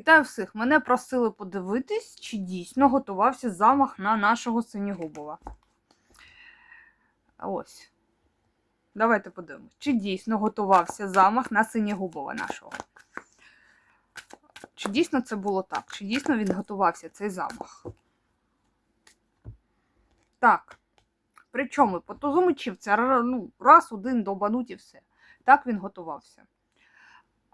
Вітаю всіх! Мене просили подивитись, чи дійсно готувався замах на нашого Синігубова. Ось. Давайте подивимось, чи дійсно готувався замах на Синігубова нашого. Чи дійсно це було так? Чи дійсно він готувався цей замах? Так. Причому по тузу це ну, раз, один, добануть і все. Так він готувався.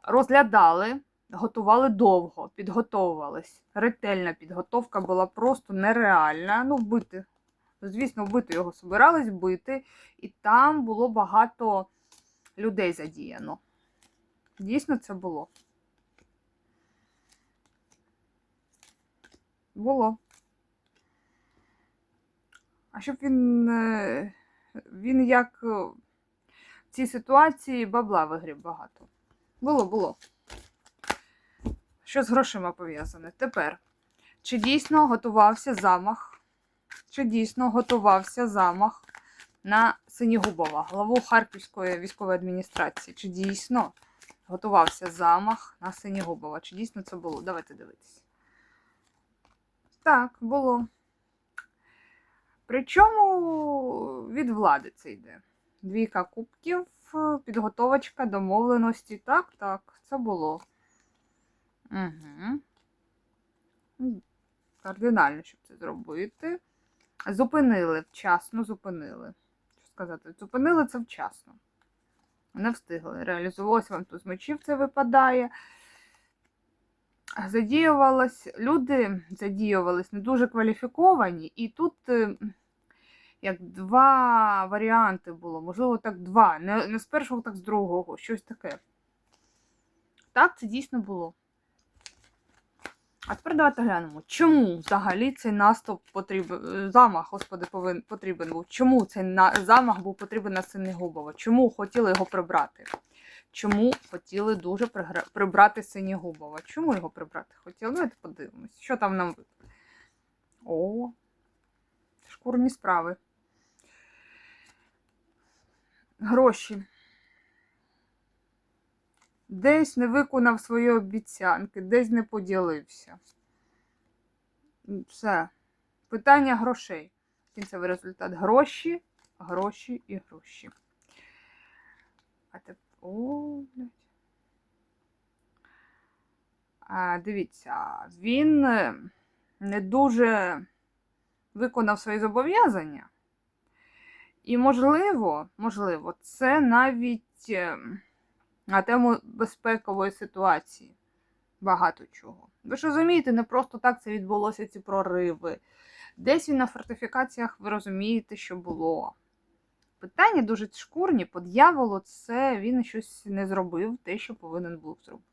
Розглядали готували довго, підготовувались. Ретельна підготовка була просто нереальна. Ну, вбити. Звісно, вбити його собирались вбити, і там було багато людей задіяно. Дійсно, це було. Було. А щоб він. е, Він як е, в цій ситуації бабла вигріб багато. Було, було що з грошима пов'язане. Тепер, чи дійсно готувався замах? Чи дійсно готувався замах на Синігубова, главу Харківської військової адміністрації? Чи дійсно готувався замах на Синігубова? Чи дійсно це було? Давайте дивитися. Так, було. Причому від влади це йде. Двійка кубків, підготовочка, домовленості. Так, так, це було. Угу. Кардинально, щоб це зробити. Зупинили вчасно, зупинили. Що сказати? Зупинили це вчасно. Не встигли. Реалізувалося вам тут з мечів це випадає. Задіювалось, люди задіювались не дуже кваліфіковані, і тут е, як два варіанти було, можливо, так два. Не, не з першого, так з другого, щось таке. Так, це дійсно було. А тепер давайте глянемо, чому взагалі цей наступ потрібен, замах, господи, повин, потрібен був. Чому цей на, замах був потрібен на Синігубова? Чому хотіли його прибрати? Чому хотіли дуже пригра... прибрати Синігубова? Чому його прибрати хотіли? Давайте подивимось, що там нам. О, шкурні справи. Гроші. Десь не виконав свої обіцянки, десь не поділився. Все. Питання грошей. Кінцевий результат. Гроші, гроші і гроші. А тепер. О. А, дивіться, він е, не дуже виконав свої зобов'язання. І, можливо, можливо, це навіть. На тему безпекової ситуації. Багато чого. Ви ж розумієте, не просто так це відбулося ці прориви. Десь він на фортифікаціях, ви розумієте, що було. Питання дуже шкурні, по дьяволу, це він щось не зробив, те, що повинен був зробити.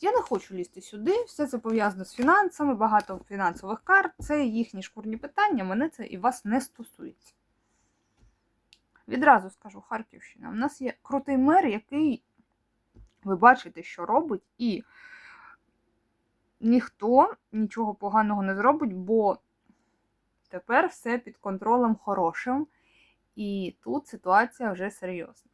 Я не хочу лізти сюди, все це пов'язано з фінансами, багато фінансових карт, це їхні шкурні питання, мене це і вас не стосується. Відразу скажу, Харківщина. У нас є крутий мер, який ви бачите, що робить, і ніхто нічого поганого не зробить, бо тепер все під контролем хорошим, і тут ситуація вже серйозна.